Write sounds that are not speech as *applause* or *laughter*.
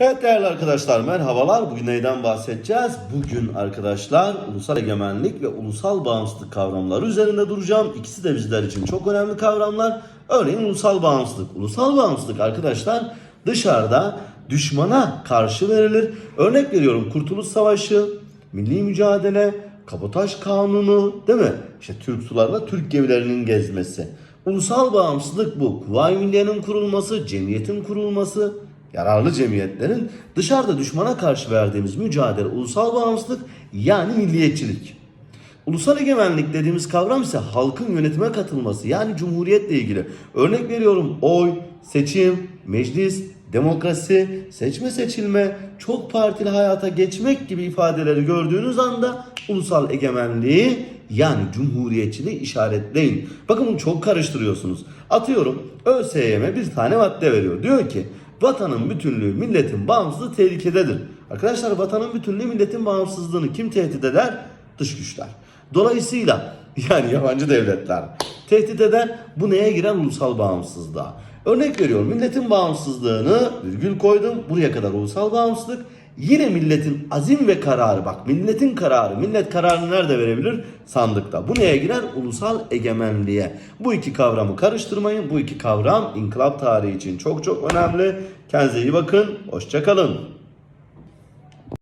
Evet değerli arkadaşlar merhabalar. Bugün neyden bahsedeceğiz? Bugün arkadaşlar ulusal egemenlik ve ulusal bağımsızlık kavramları üzerinde duracağım. İkisi de bizler için çok önemli kavramlar. Örneğin ulusal bağımsızlık. Ulusal bağımsızlık arkadaşlar dışarıda düşmana karşı verilir. Örnek veriyorum Kurtuluş Savaşı, milli mücadele, kabotaj kanunu değil mi? İşte Türk sularında Türk gemilerinin gezmesi. Ulusal bağımsızlık bu. Kuvayi Milliye'nin kurulması, cemiyetin kurulması, yararlı cemiyetlerin dışarıda düşmana karşı verdiğimiz mücadele ulusal bağımsızlık yani milliyetçilik. Ulusal egemenlik dediğimiz kavram ise halkın yönetime katılması yani cumhuriyetle ilgili. Örnek veriyorum oy, seçim, meclis, demokrasi, seçme seçilme, çok partili hayata geçmek gibi ifadeleri gördüğünüz anda ulusal egemenliği yani cumhuriyetçiliği işaretleyin. Bakın bunu çok karıştırıyorsunuz. Atıyorum ÖSYM bir tane madde veriyor. Diyor ki vatanın bütünlüğü, milletin bağımsızlığı tehlikededir. Arkadaşlar vatanın bütünlüğü, milletin bağımsızlığını kim tehdit eder? Dış güçler. Dolayısıyla *laughs* yani yabancı devletler tehdit eder. Bu neye girer? Ulusal bağımsızlığa. Örnek veriyorum milletin bağımsızlığını virgül koydum. Buraya kadar ulusal bağımsızlık. Yine milletin azim ve kararı bak milletin kararı. Millet kararını nerede verebilir? Sandıkta. Bu neye girer? Ulusal egemenliğe. Bu iki kavramı karıştırmayın. Bu iki kavram inkılap tarihi için çok çok önemli. Kendinize iyi bakın. Hoşçakalın.